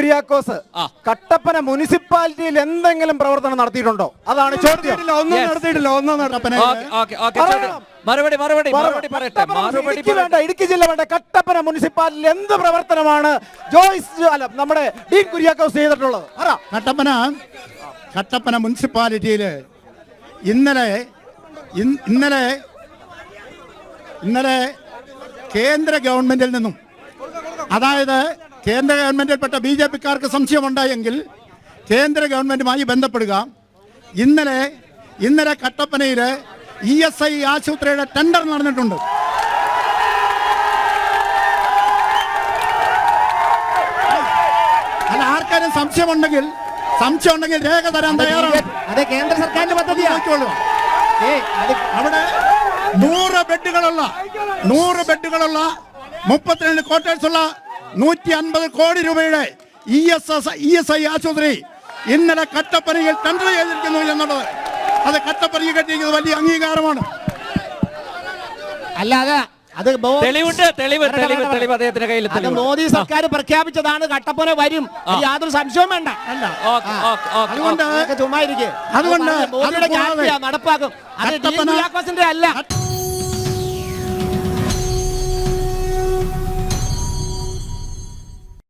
കുര്യാക്കോസ് കട്ടപ്പന മുനിസിപ്പാലിറ്റിയിൽ എന്തെങ്കിലും പ്രവർത്തനം നടത്തിയിട്ടുണ്ടോ? അതാണ് ചോദ്യം. ഒന്നും നടത്തിയിട്ടില്ല ഒന്നും. മറുപടി മറുപടി മറുപടി പറയട്ടെ മറുപടി ഇടുക്കി വേണ്ട ഇടുക്കി ജില്ല വേണ്ട കട്ടപ്പന മുനിസിപ്പാലിറ്റിയിൽ എന്ത് പ്രവർത്തനമാണ് ജോയ്സ് അല്ല നമ്മുടെ ഡീൻ കുര്യാക്കോസ് ചെയ്തിട്ടുള്ളത്. പറ. കട്ടപ്പന കട്ടപ്പന മുനിസിപ്പാലിറ്റിയിൽ ഇന്നലെ ഇന്നലെ ഇന്നലെ കേന്ദ്ര ഗവൺമെന്റിൽ നിന്നും അതായത് കേന്ദ്ര ഗവൺമെന്റിൽപ്പെട്ട ബി ജെ പിക്കാർക്ക് സംശയമുണ്ടായെങ്കിൽ കേന്ദ്ര ഗവൺമെന്റുമായി ബന്ധപ്പെടുക. ഇന്നലെ ഇന്നലെ കട്ടപ്പനയിൽ ഇ എസ് ഐ ആശുപത്രിയുടെ ടെൻഡർ നടന്നിട്ടുണ്ട്. അല്ല ആർക്കാരും സംശയമുണ്ടെങ്കിൽ സംശയമുണ്ടെങ്കിൽ രേഖ തരാൻ തയ്യാറാണ്. അത് കേന്ദ്ര സർക്കാരിന്റെ നോക്കിക്കോളൂ. അവിടെ നൂറ് ബെഡുകളുള്ള നൂറ് ബെഡുകളുള്ള മുപ്പത്തിരണ്ട് ക്വാർട്ടേഴ്സ് ഉള്ള നൂറ്റി അൻപത് കോടി രൂപയുടെ E S S E S I ആശുപത്രി ഇന്നലെ കട്ടപ്പനയിൽ ടെൻഡർ ചെയ്തിരിക്കുന്നു എന്നുള്ളത്. അത് കട്ടപ്പനയിൽ കെട്ടിയിരിക്കുന്നത് വലിയ അംഗീകാരമാണ്. അല്ലാതെ അത് ബോ- തെളിവുണ്ട് തെളിവ് തെളിവ് തെളിവ് അദ്ദേഹത്തിന്റെ കയ്യിൽ അത് മോദി സർക്കാർ പ്രഖ്യാപിച്ചതാണ് കട്ടപ്പന വരും. യാതൊരു സംശയവും വേണ്ട. അല്ല ഓക്കെ ഓക്കെ ഓക്കെ അതുകൊണ്ട് ചുമ്മാ ഇരിക്കെ. അതുകൊണ്ട് നടപ്പാക്കും. അത് അല്ല.